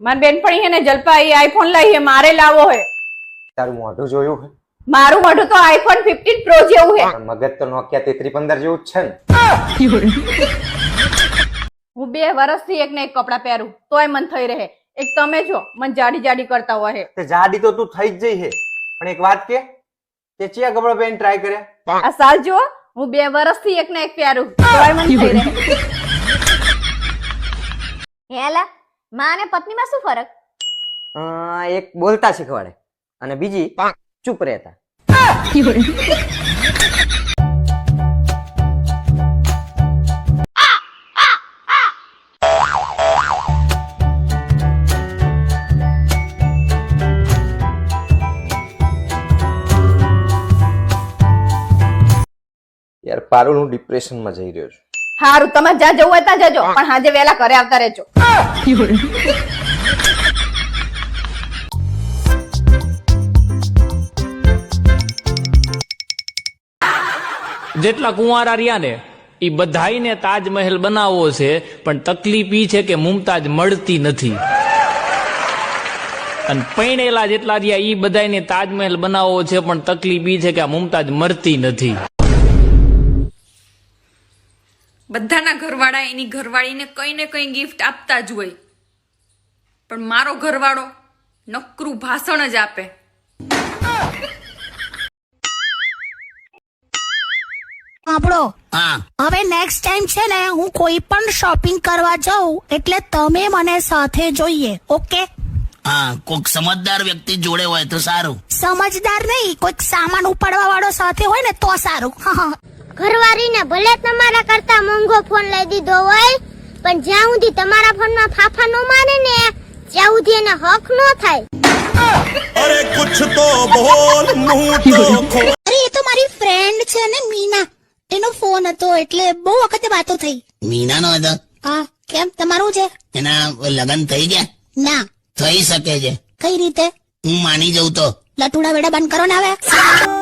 મારી બેનપણી હે ને જલપા એ આઈફોન લઈ હે મારે લાવો હે. તારું મોઢું જોયું હે? મારું મોઢું તો આઈફોન 15 પ્રો જેવું હે. મગજ તો નોકિયા તેત્રી પંદર જેવું જ છે ને. હું બે વર્ષથી એક ને એક કપડા પહેરું તોય મન થઈ રહે. એક તમે છો મન જાડી જાડી કરતા હોય હે. તે જાડી તો તું થઈ જ જઈ હે. પણ એક વાત કે તે ચિયા કપડા પહેરીને ટ્રાય કર્યા? આ સાલ જો હું બે વર્ષથી એક ને એક પહેરું તોય મન થઈ રહે. હેલા માં અને પત્નીમાં શું ફરક? અ, એક બોલતા શીખવાડે અને બીજી ચૂપ રહેતા. યાર પારુલ હું ડિપ્રેશનમાં જઈ રહ્યો છું. હારું તમે જ્યાં જવું હોય ત્યાં જજો. પણ હાજે વહેલા ઘરે આવતા રહેજો. જેટલા કુંવારા રહ્યા ને એ બધાઈને તાજમહેલ બનાવવો છે, પણ તકલીફ ઈ છે કે મુમતાજ મળતી નથી. અને પૈણેલા જેટલા રહ્યા એ બધાને તાજમહેલ બનાવવો છે, પણ તકલીફ ઈ છે કે આ મુમતાજ મરતી નથી. બધાના ઘરવાળા એની ઘરવાળીને કઈ ને કઈ ગિફ્ટ આપતા જ હોય. પણ મારો ઘરવાળો નકરું ભાષણ જ આપે. આપણો હવે નેક્સ્ટ ટાઈમ છે ને હું કોઈ પણ શોપિંગ કરવા જાઉં એટલે તમે મને સાથે જોઈએ ઓકે હા કોઈક સમજદાર વ્યક્તિ જોડે હોય તો સારું. સમજદાર નહીં કોઈક સામાન ઉપાડવા વાળો સાથે હોય ને તો સારું. ઘરવાળીને ભલે તમારા કરતા મોંઘો ફોન લઈ દીધો હોય પણ જ્યાં સુધી તમારા ફોનમાં ફાફા નો મારે ને ત્યાં સુધી એને હક ન થાય. અરે એ તો મારી ફ્રેન્ડ છે ને મીના. એનો ફોન હતો એટલે બહુ વખતે વાતો થઈ. મીના નો હતો? હા કેમ? તમારું છે? એના લગન થઈ ગયા? ના. થઈ શકે છે. કઈ રીતે? હું માની જઉં તો. લટુડા વેડા બંધ કરો ને હવે.